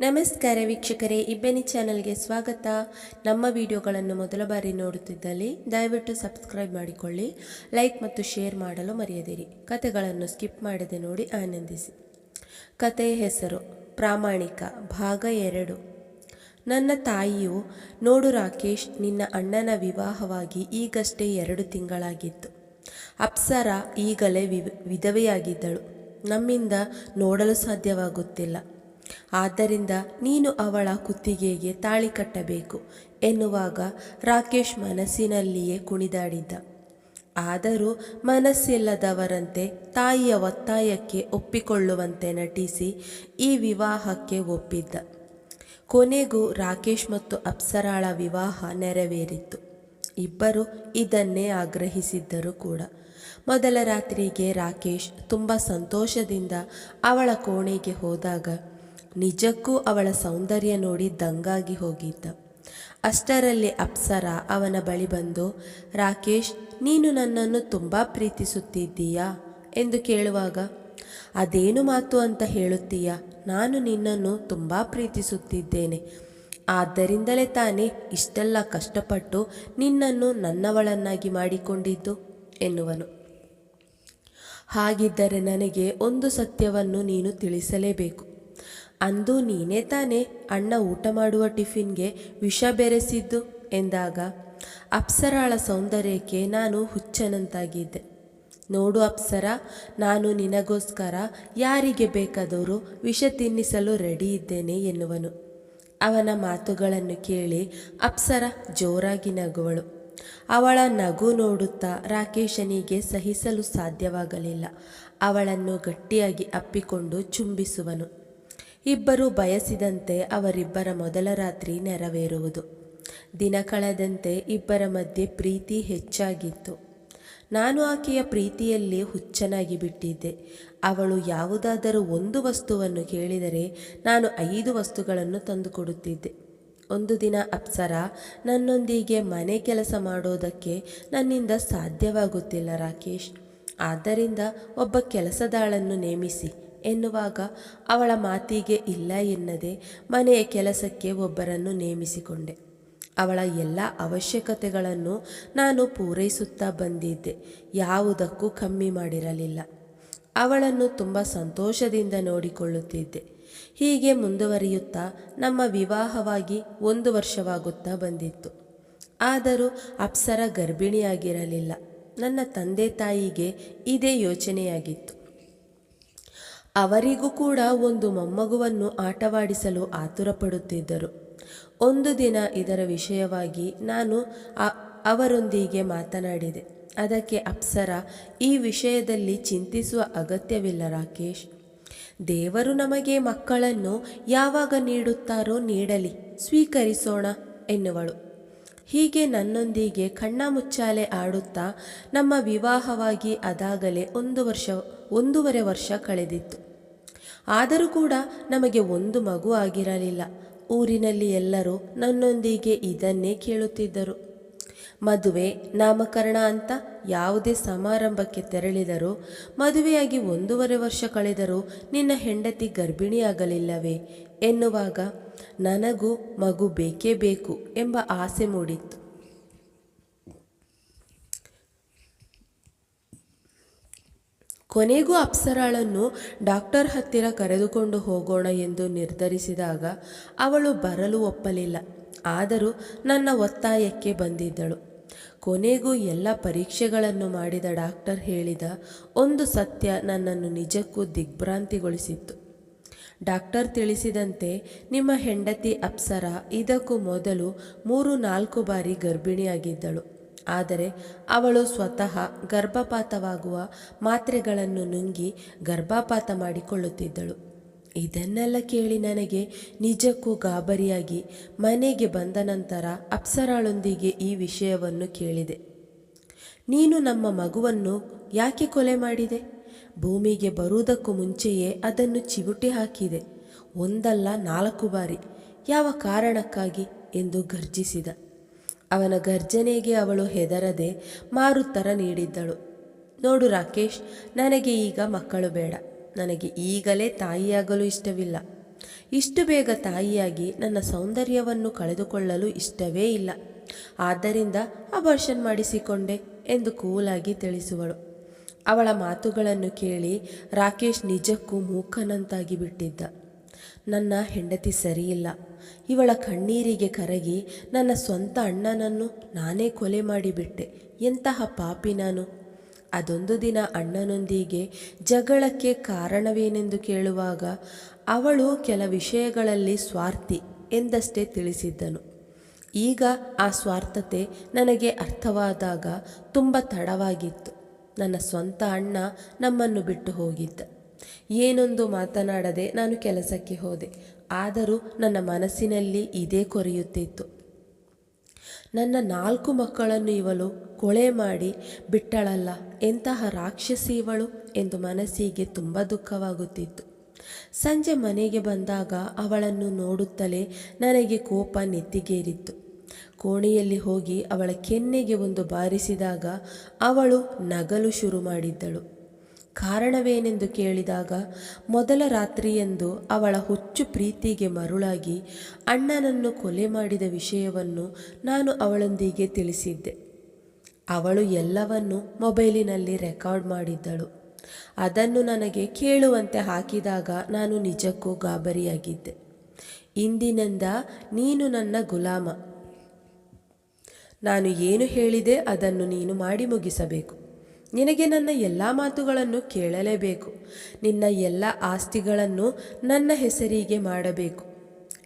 ನಮಸ್ಕಾರ ವೀಕ್ಷಕರೇ, ಇಬ್ಬನಿ ಚಾನಲ್ಗೆ ಸ್ವಾಗತ. ನಮ್ಮ ವಿಡಿಯೋಗಳನ್ನು ಮೊದಲ ಬಾರಿ ನೋಡುತ್ತಿದ್ದಲ್ಲಿ ದಯವಿಟ್ಟು ಸಬ್ಸ್ಕ್ರೈಬ್ ಮಾಡಿಕೊಳ್ಳಿ, ಲೈಕ್ ಮತ್ತು ಶೇರ್ ಮಾಡಲು ಮರೆಯದಿರಿ. ಕತೆಗಳನ್ನು ಸ್ಕಿಪ್ ಮಾಡದೆ ನೋಡಿ ಆನಂದಿಸಿ. ಕತೆಯ ಹೆಸರು, ಪ್ರಾಮಾಣಿಕ, ಭಾಗ ಎರಡು. ನನ್ನ ತಾಯಿಯು, ನೋಡು ರಾಕೇಶ್, ನಿನ್ನ ಅಣ್ಣನ ವಿವಾಹವಾಗಿ ಈಗಷ್ಟೇ ಎರಡು ತಿಂಗಳಾಗಿತ್ತು. ಅಪ್ಸರ ಈಗಲೇ ವಿಧವೆಯಾಗಿದ್ದಳು. ನಮ್ಮಿಂದ ನೋಡಲು ಸಾಧ್ಯವಾಗುತ್ತಿಲ್ಲ. ಆದ್ದರಿಂದ ನೀನು ಅವಳ ಕುತ್ತಿಗೆಗೆ ತಾಳಿ ಕಟ್ಟಬೇಕು ಎನ್ನುವಾಗ ರಾಕೇಶ್ ಮನಸ್ಸಿನಲ್ಲಿಯೇ ಕುಣಿದಾಡಿದ್ದ ಆದರೂ ಮನಸ್ಸಿಲ್ಲದವರಂತೆ ತಾಯಿಯ ಒತ್ತಾಯಕ್ಕೆ ಒಪ್ಪಿಕೊಳ್ಳುವಂತೆ ನಟಿಸಿ ಈ ವಿವಾಹಕ್ಕೆ ಒಪ್ಪಿದ್ದ. ಕೊನೆಗೂ ರಾಕೇಶ್ ಮತ್ತು ಅಪ್ಸರಾಳ ವಿವಾಹ ನೆರವೇರಿತ್ತು. ಇಬ್ಬರು ಇದನ್ನೇ ಆಗ್ರಹಿಸಿದ್ದರು ಕೂಡ. ಮೊದಲ ರಾತ್ರಿಗೆ ರಾಕೇಶ್ ತುಂಬ ಸಂತೋಷದಿಂದ ಅವಳ ಕೋಣೆಗೆ ಹೋದಾಗ ನಿಜಕ್ಕೂ ಅವಳ ಸೌಂದರ್ಯ ನೋಡಿ ದಂಗಾಗಿ ಹೋಗಿದ್ದ. ಅಷ್ಟರಲ್ಲಿ ಅಪ್ಸರ ಅವನ ಬಳಿ ಬಂದು, ರಾಕೇಶ್, ನೀನು ನನ್ನನ್ನು ತುಂಬ ಪ್ರೀತಿಸುತ್ತಿದ್ದೀಯಾ? ಎಂದು ಕೇಳುವಾಗ, ಅದೇನು ಮಾತು ಅಂತ ಹೇಳುತ್ತೀಯ? ನಾನು ನಿನ್ನನ್ನು ತುಂಬ ಪ್ರೀತಿಸುತ್ತಿದ್ದೇನೆ. ಆದ್ದರಿಂದಲೇ ತಾನೇ ಇಷ್ಟೆಲ್ಲ ಕಷ್ಟಪಟ್ಟು ನಿನ್ನನ್ನು ನನ್ನವಳನ್ನಾಗಿ ಮಾಡಿಕೊಂಡಿದ್ದು, ಎನ್ನುವನು. ಹಾಗಿದ್ದರೆ ನನಗೆ ಒಂದು ಸತ್ಯವನ್ನು ನೀನು ತಿಳಿಸಲೇಬೇಕು. ಅಂದು ನೀನೇ ತಾನೇ ಅಣ್ಣ ಊಟ ಮಾಡುವ ಟಿಫಿನ್ಗೆ ವಿಷ ಬೆರೆಸಿದ್ದು ಎಂದಾಗ, ಅಪ್ಸರಾಳ ಸೌಂದರ್ಯಕ್ಕೆ ನಾನು ಹುಚ್ಚನಂತಾಗಿದ್ದೆ. ನೋಡು ಅಪ್ಸರ, ನಾನು ನಿನಗೋಸ್ಕರ ಯಾರಿಗೆ ಬೇಕಾದರೂ ವಿಷ ತಿನ್ನಿಸಲು ರೆಡಿ ಇದ್ದೇನೆ ಎನ್ನುವನು. ಅವನ ಮಾತುಗಳನ್ನು ಕೇಳಿ ಅಪ್ಸರ ಜೋರಾಗಿ ನಗುವಳು. ಅವಳ ನಗು ನೋಡುತ್ತಾ ರಾಕೇಶನಿಗೆ ಸಹಿಸಲು ಸಾಧ್ಯವಾಗಲಿಲ್ಲ. ಅವಳನ್ನು ಗಟ್ಟಿಯಾಗಿ ಅಪ್ಪಿಕೊಂಡು ಚುಂಬಿಸುವನು. ಇಬ್ಬರು ಬಯಸಿದಂತೆ ಅವರಿಬ್ಬರ ಮೊದಲ ರಾತ್ರಿ ನೆರವೇರುವುದು. ದಿನ ಕಳೆದಂತೆ ಇಬ್ಬರ ಮಧ್ಯೆ ಪ್ರೀತಿ ಹೆಚ್ಚಾಗಿತ್ತು. ನಾನು ಆಕೆಯ ಪ್ರೀತಿಯಲ್ಲಿ ಹುಚ್ಚನಾಗಿ ಬಿಟ್ಟಿದ್ದೆ. ಅವಳು ಯಾವುದಾದರೂ ಒಂದು ವಸ್ತುವನ್ನು ಕೇಳಿದರೆ ನಾನು ಐದು ವಸ್ತುಗಳನ್ನು ತಂದುಕೊಡುತ್ತಿದ್ದೆ. ಒಂದು ದಿನ ಅಪ್ಸರ ನನ್ನೊಂದಿಗೆ ಮನೆ ಕೆಲಸ ಮಾಡೋದಕ್ಕೆ ನನ್ನಿಂದ ಸಾಧ್ಯವಾಗುತ್ತಿಲ್ಲ ರಾಕೇಶ್. ಆದ್ದರಿಂದ ಒಬ್ಬ ಕೆಲಸದಾಳನ್ನು ನೇಮಿಸಿ ಎನ್ನುವಾಗ ಅವಳ ಮಾತಿಗೆ ಇಲ್ಲ ಎನ್ನದೆ ಮನೆಯ ಕೆಲಸಕ್ಕೆ ಒಬ್ಬರನ್ನು ನೇಮಿಸಿಕೊಂಡೆ. ಅವಳ ಎಲ್ಲ ಅವಶ್ಯಕತೆಗಳನ್ನು ನಾನು ಪೂರೈಸುತ್ತಾ ಬಂದಿದ್ದೆ. ಯಾವುದಕ್ಕೂ ಕಮ್ಮಿ ಮಾಡಿರಲಿಲ್ಲ. ಅವಳನ್ನು ತುಂಬ ಸಂತೋಷದಿಂದ ನೋಡಿಕೊಳ್ಳುತ್ತಿದ್ದೆ. ಹೀಗೆ ಮುಂದುವರಿಯುತ್ತಾ ನಮ್ಮ ವಿವಾಹವಾಗಿ ಒಂದು ವರ್ಷವಾಗುತ್ತಾ ಬಂದಿತ್ತು. ಆದರೂ ಅಪ್ಸರ ಗರ್ಭಿಣಿಯಾಗಿರಲಿಲ್ಲ. ನನ್ನ ತಂದೆ ತಾಯಿಗೆ ಇದೇ ಯೋಚನೆಯಾಗಿತ್ತು. ಅವರಿಗೂ ಕೂಡ ಒಂದು ಮೊಮ್ಮಗುವನ್ನು ಆಟವಾಡಿಸಲು ಆತುರಪಡುತ್ತಿದ್ದರು. ಒಂದು ದಿನ ಇದರ ವಿಷಯವಾಗಿ ನಾನು ಅವರೊಂದಿಗೆ ಮಾತನಾಡಿದೆ. ಅದಕ್ಕೆ ಅಪ್ಸರ, ಈ ವಿಷಯದಲ್ಲಿ ಚಿಂತಿಸುವ ಅಗತ್ಯವಿಲ್ಲ ರಾಕೇಶ್. ದೇವರು ನಮಗೆ ಮಕ್ಕಳನ್ನು ಯಾವಾಗ ನೀಡುತ್ತಾರೋ ನೀಡಲಿ, ಸ್ವೀಕರಿಸೋಣ ಎನ್ನುವಳು. ಹೀಗೆ ನನ್ನೊಂದಿಗೆ ಕಣ್ಣ ಮುಚ್ಚಾಲೆ ಆಡುತ್ತಾ ನಮ್ಮ ವಿವಾಹವಾಗಿ ಅದಾಗಲೇ ಒಂದು ವರ್ಷ ಒಂದೂವರೆ ವರ್ಷ ಕಳೆದಿತ್ತು. ಆದರೂ ಕೂಡ ನಮಗೆ ಒಂದು ಮಗು ಆಗಿರಲಿಲ್ಲ. ಊರಿನಲ್ಲಿ ಎಲ್ಲರೂ ನನ್ನೊಂದಿಗೆ ಇದನ್ನೇ ಕೇಳುತ್ತಿದ್ದರು. ಮದುವೆ, ನಾಮಕರಣ ಅಂತ ಯಾವುದೇ ಸಮಾರಂಭಕ್ಕೆ ತೆರಳಿದರೂ, ಮದುವೆಯಾಗಿ ಒಂದೂವರೆ ವರ್ಷ ಕಳೆದರೂ ನಿನ್ನ ಹೆಂಡತಿ ಗರ್ಭಿಣಿಯಾಗಲಿಲ್ಲವೇ ಎನ್ನುವಾಗ ನನಗೂ ಮಗು ಬೇಕೇ ಬೇಕು ಎಂಬ ಆಸೆ ಮೂಡಿತ್ತು. ಕೊನೆಗೂ ಅಪ್ಸರಾಳನ್ನು ಡಾಕ್ಟರ್ ಹತ್ತಿರ ಕರೆದುಕೊಂಡು ಹೋಗೋಣ ಎಂದು ನಿರ್ಧರಿಸಿದಾಗ ಅವಳು ಬರಲು ಒಪ್ಪಲಿಲ್ಲ. ಆದರೂ ನನ್ನ ಒತ್ತಾಯಕ್ಕೆ ಬಂದಿದ್ದಳು. ಕೊನೆಗೂ ಎಲ್ಲ ಪರೀಕ್ಷೆಗಳನ್ನು ಮಾಡಿದ ಡಾಕ್ಟರ್ ಹೇಳಿದ ಒಂದು ಸತ್ಯ ನನ್ನನ್ನು ನಿಜಕ್ಕೂ ದಿಗ್ಭ್ರಾಂತಿಗೊಳಿಸಿತ್ತು. ಡಾಕ್ಟರ್ ತಿಳಿಸಿದಂತೆ, ನಿಮ್ಮ ಹೆಂಡತಿ ಅಪ್ಸರ ಇದಕ್ಕೂ ಮೊದಲು ಮೂರು ನಾಲ್ಕು ಬಾರಿ ಗರ್ಭಿಣಿಯಾಗಿದ್ದಳು. ಆದರೆ ಅವಳು ಸ್ವತಃ ಗರ್ಭಪಾತವಾಗುವ ಮಾತ್ರೆಗಳನ್ನು ನುಂಗಿ ಗರ್ಭಪಾತ ಮಾಡಿಕೊಳ್ಳುತ್ತಿದ್ದಳು. ಇದನ್ನೆಲ್ಲ ಕೇಳಿ ನನಗೆ ನಿಜಕ್ಕೂ ಗಾಬರಿಯಾಗಿ ಮನೆಗೆ ಬಂದ ನಂತರ ಅಪ್ಸರಾಳೊಂದಿಗೆ ಈ ವಿಷಯವನ್ನು ಕೇಳಿದೆ. ನೀನು ನಮ್ಮ ಮಗುವನ್ನು ಯಾಕೆ ಕೊಲೆ ಮಾಡಿದೆ? ಭೂಮಿಗೆ ಬರುವುದಕ್ಕೂ ಮುಂಚೆಯೇ ಅದನ್ನು ಚಿವುಟಿ ಹಾಕಿದೆ. ಒಂದಲ್ಲ ನಾಲ್ಕು ಬಾರಿ. ಯಾವ ಕಾರಣಕ್ಕಾಗಿ? ಎಂದು ಗರ್ಜಿಸಿದ. ಅವನ ಗರ್ಜನೆಗೆ ಅವಳು ಹೆದರದೆ ಮಾರುತ್ತರ ನೀಡಿದ್ದಳು. ನೋಡು ರಾಕೇಶ್, ನನಗೆ ಈಗ ಮಕ್ಕಳು ಬೇಡ. ನನಗೆ ಈಗಲೇ ತಾಯಿಯಾಗಲು ಇಷ್ಟವಿಲ್ಲ. ಇಷ್ಟು ಬೇಗ ತಾಯಿಯಾಗಿ ನನ್ನ ಸೌಂದರ್ಯವನ್ನು ಕಳೆದುಕೊಳ್ಳಲು ಇಷ್ಟವೇ ಇಲ್ಲ. ಆದ್ದರಿಂದ ಅಬಾರ್ಷನ್ ಮಾಡಿಸಿಕೊಂಡೆ ಎಂದು ಕೂಲಾಗಿ ತಿಳಿಸುವಳು. ಅವಳ ಮಾತುಗಳನ್ನು ಕೇಳಿ ರಾಕೇಶ್ ನಿಜಕ್ಕೂ ಮೂಕನಂತಾಗಿ ಬಿಟ್ಟಿದ್ದ. ನನ್ನ ಹೆಂಡತಿ ಸರಿಯಿಲ್ಲ. ಇವಳ ಕಣ್ಣೀರಿಗೆ ಕರಗಿ ನನ್ನ ಸ್ವಂತ ಅಣ್ಣನನ್ನು ನಾನೇ ಕೊಲೆ ಮಾಡಿಬಿಟ್ಟೆ. ಎಂತಹ ಪಾಪಿ ನಾನು. ಅದೊಂದು ದಿನ ಅಣ್ಣನೊಂದಿಗೆ ಜಗಳಕ್ಕೆ ಕಾರಣವೇನೆಂದು ಕೇಳುವಾಗ ಅವಳು ಕೆಲ ವಿಷಯಗಳಲ್ಲಿ ಸ್ವಾರ್ಥಿ ಎಂದಷ್ಟೇ ತಿಳಿಸಿದ್ದನು. ಈಗ ಆ ಸ್ವಾರ್ಥತೆ ನನಗೆ ಅರ್ಥವಾದಾಗ ತುಂಬ ತಡವಾಗಿತ್ತು. ನನ್ನ ಸ್ವಂತ ಅಣ್ಣ ನಮ್ಮನ್ನು ಬಿಟ್ಟು ಹೋಗಿದ್ದ. ಏನೊಂದು ಮಾತನಾಡದೆ ನಾನು ಕೆಲಸಕ್ಕೆ ಹೋದೆ. ಆದರೂ ನನ್ನ ಮನಸ್ಸಿನಲ್ಲಿ ಇದೇ ಕೊರೆಯುತ್ತಿತ್ತು. ನನ್ನ ನಾಲ್ಕು ಮಕ್ಕಳನ್ನು ಇವಳು ಕೊಳೆ ಮಾಡಿ ಬಿಟ್ಟಳಲ್ಲ, ಎಂತಹ ರಾಕ್ಷಸಿ ಇವಳು ಎಂದು ಮನಸ್ಸಿಗೆ ತುಂಬ ದುಃಖವಾಗುತ್ತಿತ್ತು. ಸಂಜೆ ಮನೆಗೆ ಬಂದಾಗ ಅವಳನ್ನು ನೋಡುತ್ತಲೇ ನನಗೆ ಕೋಪ ನೆತ್ತಿಗೇರಿತ್ತು. ಕೋಣೆಯಲ್ಲಿ ಹೋಗಿ ಅವಳ ಕೆನ್ನೆಗೆ ಒಂದು ಬಾರಿಸಿದಾಗ ಅವಳು ನಗಲು ಶುರು ಮಾಡಿದ್ದಳು. ಕಾರಣವೇನೆಂದು ಕೇಳಿದಾಗ ಮೊದಲ ರಾತ್ರಿಯಂದು ಅವಳ ಹುಚ್ಚು ಪ್ರೀತಿಗೆ ಮರುಳಾಗಿ ಅಣ್ಣನನ್ನು ಕೊಲೆ ಮಾಡಿದ ವಿಷಯವನ್ನು ನಾನು ಅವಳೊಂದಿಗೆ ತಿಳಿಸಿದ್ದೆ. ಅವಳು ಎಲ್ಲವನ್ನು ಮೊಬೈಲಿನಲ್ಲಿ ರೆಕಾರ್ಡ್ ಮಾಡಿದ್ದಳು. ಅದನ್ನು ನನಗೆ ಕೇಳುವಂತೆ ಹಾಕಿದಾಗ ನಾನು ನಿಜಕ್ಕೂ ಗಾಬರಿಯಾಗಿದ್ದೆ. ಇಂದಿನಿಂದ ನೀನು ನನ್ನ ಗುಲಾಮ. ನಾನು ಏನು ಹೇಳಿದೆ ಅದನ್ನು ನೀನು ಮಾಡಿ ಮುಗಿಸಬೇಕು. ನಿನಗೆ ನನ್ನ ಎಲ್ಲ ಮಾತುಗಳನ್ನು ಕೇಳಲೇಬೇಕು. ನಿನ್ನ ಎಲ್ಲ ಆಸ್ತಿಗಳನ್ನು ನನ್ನ ಹೆಸರಿಗೆ ಮಾಡಬೇಕು.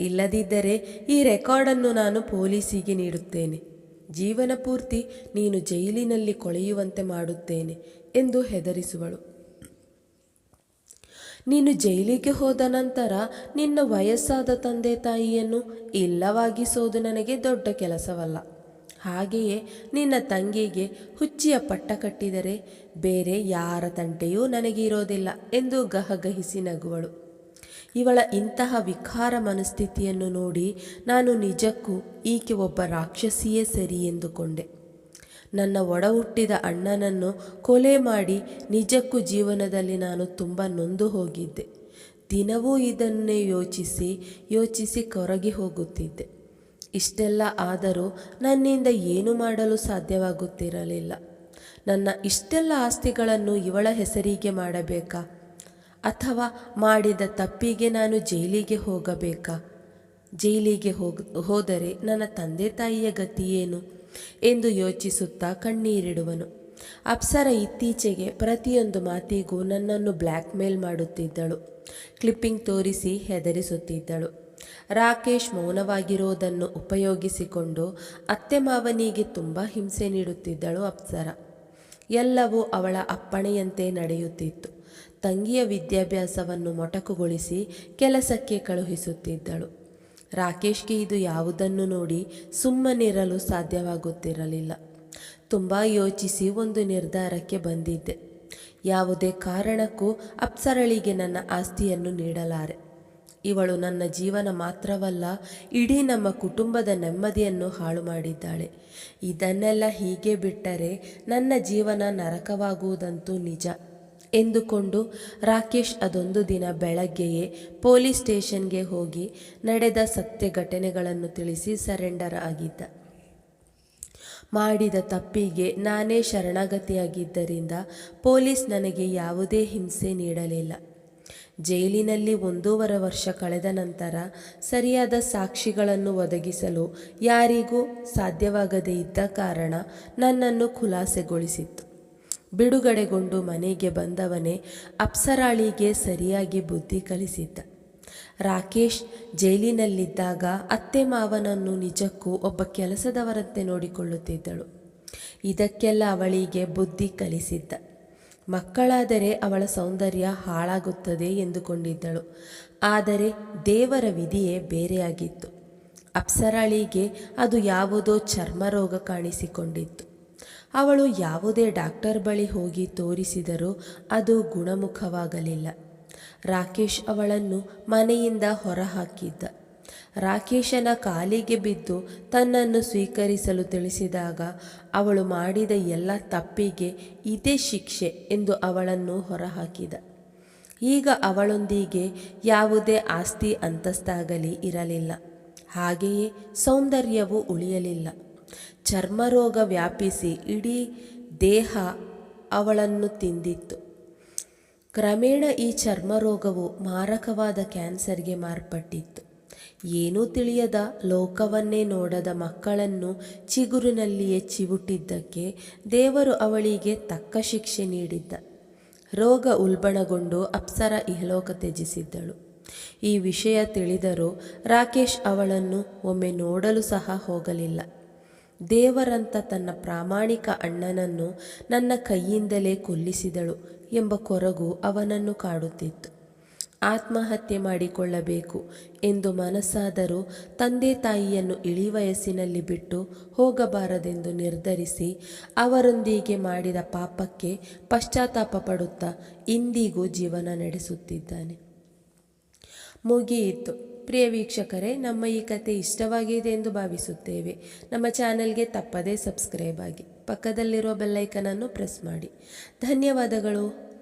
ಇಲ್ಲದಿದ್ದರೆ ಈ ರೆಕಾರ್ಡನ್ನು ನಾನು ಪೊಲೀಸಿಗೆ ನೀಡುತ್ತೇನೆ. ಜೀವನ ಪೂರ್ತಿ ನೀನು ಜೈಲಿನಲ್ಲಿ ಕೊಳೆಯುವಂತೆ ಮಾಡುತ್ತೇನೆ ಎಂದು ಹೆದರಿಸುವಳು. ನೀನು ಜೈಲಿಗೆ ಹೋದ ನಂತರ ನಿನ್ನ ವಯಸ್ಸಾದ ತಂದೆ ತಾಯಿಯನ್ನು ಇಲ್ಲವಾಗಿಸೋದು ನನಗೆ ದೊಡ್ಡ ಕೆಲಸವಲ್ಲ. ಹಾಗೆಯೇ ನಿನ್ನ ತಂಗಿಗೆ ಹುಚ್ಚಿಯ ಪಟ್ಟ ಕಟ್ಟಿದರೆ ಬೇರೆ ಯಾರ ತಂಟೆಯೂ ನನಗೆ ಇರೋದಿಲ್ಲ ಎಂದು ಗಹಗಹಿಸಿ ನಗುವಳು. ಇವಳ ಇಂತಹ ವಿಕಾರ ಮನಸ್ಥಿತಿಯನ್ನು ನೋಡಿ ನಾನು ನಿಜಕ್ಕೂ ಈಕೆ ಒಬ್ಬ ರಾಕ್ಷಸಿಯೇ ಸರಿ ಎಂದುಕೊಂಡೆ. ನನ್ನ ಒಡ ಹುಟ್ಟಿದ ಅಣ್ಣನನ್ನು ಕೊಲೆ ಮಾಡಿ ನಿಜಕ್ಕೂ ಜೀವನದಲ್ಲಿ ನಾನು ತುಂಬ ನೊಂದು ಹೋಗಿದ್ದೆ. ದಿನವೂ ಇದನ್ನೇ ಯೋಚಿಸಿ ಯೋಚಿಸಿ ಕೊರಗಿ ಹೋಗುತ್ತಿದ್ದೆ. ಇಷ್ಟೆಲ್ಲ ಆದರೂ ನನ್ನಿಂದ ಏನು ಮಾಡಲು ಸಾಧ್ಯವಾಗುತ್ತಿರಲಿಲ್ಲ. ನನ್ನ ಇಷ್ಟೆಲ್ಲ ಆಸ್ತಿಗಳನ್ನು ಇವಳ ಹೆಸರಿಗೆ ಮಾಡಬೇಕಾ? ಅಥವಾ ಮಾಡಿದ ತಪ್ಪಿಗೆ ನಾನು ಜೈಲಿಗೆ ಹೋಗಬೇಕಾ? ಜೈಲಿಗೆ ಹೋಗ, ಹೋದರೆ ನನ್ನ ತಂದೆ ತಾಯಿಯ ಗತಿ ಏನು? ಎಂದು ಯೋಚಿಸುತ್ತಾ ಕಣ್ಣೀರಿಡುವನು. ಅಪ್ಸರ ಇತ್ತೀಚೆಗೆ ಪ್ರತಿಯೊಂದು ಮಾತಿಗೂ ನನ್ನನ್ನು ಬ್ಲ್ಯಾಕ್ ಮೇಲ್ ಮಾಡುತ್ತಿದ್ದಳು. ಕ್ಲಿಪ್ಪಿಂಗ್ ತೋರಿಸಿ ಹೆದರಿಸುತ್ತಿದ್ದಳು. ರಾಕೇಶ್ ಮೌನವಾಗಿರೋದನ್ನು ಉಪಯೋಗಿಸಿಕೊಂಡು ಅತ್ತೆ ಮಾವನಿಗೆ ತುಂಬ ಹಿಂಸೆ ನೀಡುತ್ತಿದ್ದಳು ಅಪ್ಸರ. ಎಲ್ಲವೂ ಅವಳ ಅಪ್ಪಣೆಯಂತೆ ನಡೆಯುತ್ತಿತ್ತು. ತಂಗಿಯ ವಿದ್ಯಾಭ್ಯಾಸವನ್ನು ಮೊಟಕುಗೊಳಿಸಿ ಕೆಲಸಕ್ಕೆ ಕಳುಹಿಸುತ್ತಿದ್ದಳು. ರಾಕೇಶ್ಗೆ ಇದು ಯಾವುದನ್ನು ನೋಡಿ ಸುಮ್ಮನಿರಲು ಸಾಧ್ಯವಾಗುತ್ತಿರಲಿಲ್ಲ. ತುಂಬ ಯೋಚಿಸಿ ಒಂದು ನಿರ್ಧಾರಕ್ಕೆ ಬಂದಿದ್ದೆ. ಯಾವುದೇ ಕಾರಣಕ್ಕೂ ಅಪ್ಸರಳಿಗೆ ನನ್ನ ಆಸ್ತಿಯನ್ನು ನೀಡಲಾರೆ. ಇವಳು ನನ್ನ ಜೀವನ ಮಾತ್ರವಲ್ಲ, ಇಡೀ ನಮ್ಮ ಕುಟುಂಬದ ನೆಮ್ಮದಿಯನ್ನು ಹಾಳು ಮಾಡಿದ್ದಾಳೆ. ಇದನ್ನೆಲ್ಲ ಹೀಗೆ ಬಿಟ್ಟರೆ ನನ್ನ ಜೀವನ ನರಕವಾಗುವುದಂತೂ ನಿಜ. ಎಂದುಕೊಂಡು ರಾಕೇಶ್ ಅದೊಂದು ದಿನ ಬೆಳಗ್ಗೆಯೇ ಪೊಲೀಸ್ ಸ್ಟೇಷನ್ಗೆ ಹೋಗಿ ನಡೆದ ಸತ್ಯ ಘಟನೆಗಳನ್ನು ತಿಳಿಸಿ ಸರೆಂಡರ್ ಆಗಿದ್ದ. ಮಾಡಿದ ತಪ್ಪಿಗೆ ನಾನೇ ಶರಣಾಗತಿಯಾಗಿದ್ದರಿಂದ ಪೊಲೀಸ್ ನನಗೆ ಯಾವುದೇ ಹಿಂಸೆ ನೀಡಲಿಲ್ಲ. ಜೈಲಿನಲ್ಲಿ ಒಂದೂವರೆ ವರ್ಷ ಕಳೆದ ನಂತರ ಸರಿಯಾದ ಸಾಕ್ಷಿಗಳನ್ನು ಒದಗಿಸಲು ಯಾರಿಗೂ ಸಾಧ್ಯವಾಗದೇ ಇದ್ದ ಕಾರಣ ನನ್ನನ್ನು ಖುಲಾಸೆಗೊಳಿಸಿತ್ತು. ಬಿಡುಗಡೆಗೊಂಡು ಮನೆಗೆ ಬಂದವನೇ ಅಪ್ಸರಾಳಿಗೆ ಸರಿಯಾಗಿ ಬುದ್ಧಿ ಕಲಿಸಿದ್ದ. ರಾಕೇಶ್ ಜೈಲಿನಲ್ಲಿದ್ದಾಗ ಅತ್ತೆ ಮಾವನನ್ನು ನಿಜಕ್ಕೂ ಒಬ್ಬ ಕೆಲಸದವರಂತೆ ನೋಡಿಕೊಳ್ಳುತ್ತಿದ್ದಳು. ಇದಕ್ಕೆಲ್ಲ ಅವಳಿಗೆ ಬುದ್ಧಿ ಕಲಿಸಿದ್ದ. ಮಕ್ಕಳಾದರೆ ಅವಳ ಸೌಂದರ್ಯ ಹಾಳಾಗುತ್ತದೆ ಎಂದುಕೊಂಡಿದ್ದಳು. ಆದರೆ ದೇವರ ವಿಧಿಯೇ ಬೇರೆಯಾಗಿತ್ತು. ಅಪ್ಸರಾಳಿಗೆ ಅದು ಯಾವುದೋ ಚರ್ಮರೋಗ ಕಾಣಿಸಿಕೊಂಡಿತ್ತು. ಅವಳು ಯಾವುದೇ ಡಾಕ್ಟರ್ ಬಳಿ ಹೋಗಿ ತೋರಿಸಿದರೂ ಅದು ಗುಣಮುಖವಾಗಲಿಲ್ಲ. ರಾಕೇಶ್ ಅವಳನ್ನು ಮನೆಯಿಂದ ಹೊರಹಾಕಿದ್ದ. ರಾಕೇಶನ ಕಾಲಿಗೆ ಬಿದ್ದು ತನ್ನನ್ನು ಸ್ವೀಕರಿಸಲು ತಿಳಿಸಿದಾಗ, ಅವಳು ಮಾಡಿದ ಎಲ್ಲ ತಪ್ಪಿಗೆ ಇದೇ ಶಿಕ್ಷೆ ಎಂದು ಅವಳನ್ನು ಹೊರಹಾಕಿದ. ಈಗ ಅವಳೊಂದಿಗೆ ಯಾವುದೇ ಆಸ್ತಿ ಅಂತಸ್ತಾಗಲಿ ಇರಲಿಲ್ಲ. ಹಾಗೆಯೇ ಸೌಂದರ್ಯವು ಉಳಿಯಲಿಲ್ಲ. ಚರ್ಮರೋಗ ವ್ಯಾಪಿಸಿ ಇಡೀ ದೇಹ ಅವಳನ್ನು ತಿಂದಿತ್ತು. ಕ್ರಮೇಣ ಈ ಚರ್ಮರೋಗವು ಮಾರಕವಾದ ಕ್ಯಾನ್ಸರ್ಗೆ ಮಾರ್ಪಟ್ಟಿತ್ತು. ಏನೂ ತಿಳಿಯದ ಲೋಕವನ್ನೇ ನೋಡದ ಮಕ್ಕಳನ್ನು ಚಿಗುರಿನಲ್ಲಿ ಎಚ್ಚಿಬಿಟ್ಟಿದ್ದಕ್ಕೆ ದೇವರು ಅವಳಿಗೆ ತಕ್ಕ ಶಿಕ್ಷೆ ನೀಡಿದ್ದ. ರೋಗ ಉಲ್ಬಣಗೊಂಡು ಅಪ್ಸರ ಇಹಲೋಕ ತ್ಯಜಿಸಿದ್ದಳು. ಈ ವಿಷಯ ತಿಳಿದರೂ ರಾಕೇಶ್ ಅವಳನ್ನು ಒಮ್ಮೆ ನೋಡಲು ಸಹ ಹೋಗಲಿಲ್ಲ. ದೇವರಂತ ತನ್ನ ಪ್ರಾಮಾಣಿಕ ಅಣ್ಣನನ್ನು ನನ್ನ ಕೈಯಿಂದಲೇ ಕೊಲ್ಲಿಸಿದಳು ಎಂಬ ಕೊರಗು ಅವನನ್ನು ಕಾಡುತ್ತಿತ್ತು. ಆತ್ಮಹತ್ಯೆ ಮಾಡಿಕೊಳ್ಳಬೇಕು ಎಂದು ಮನಸ್ಸಾದರೂ ತಂದೆ ತಾಯಿಯನ್ನು ಇಳಿ ವಯಸ್ಸಿನಲ್ಲಿ ಬಿಟ್ಟು ಹೋಗಬಾರದೆಂದು ನಿರ್ಧರಿಸಿ ಅವರೊಂದಿಗೆ ಮಾಡಿದ ಪಾಪಕ್ಕೆ ಪಶ್ಚಾತ್ತಾಪ ಪಡುತ್ತಾ ಇಂದಿಗೂ ಜೀವನ ನಡೆಸುತ್ತಿದ್ದಾನೆ. ಮುಗಿಯಿತು. ಪ್ರಿಯ ವೀಕ್ಷಕರೇ, ನಮ್ಮ ಈ ಕತೆ ಇಷ್ಟವಾಗಿದೆ ಎಂದು ಭಾವಿಸುತ್ತೇವೆ. ನಮ್ಮ ಚಾನೆಲ್ಗೆ ತಪ್ಪದೇ ಸಬ್ಸ್ಕ್ರೈಬ್ ಆಗಿ, ಪಕ್ಕದಲ್ಲಿರುವ ಬೆಲ್ಲೈಕನನ್ನು ಪ್ರೆಸ್ ಮಾಡಿ. ಧನ್ಯವಾದಗಳು.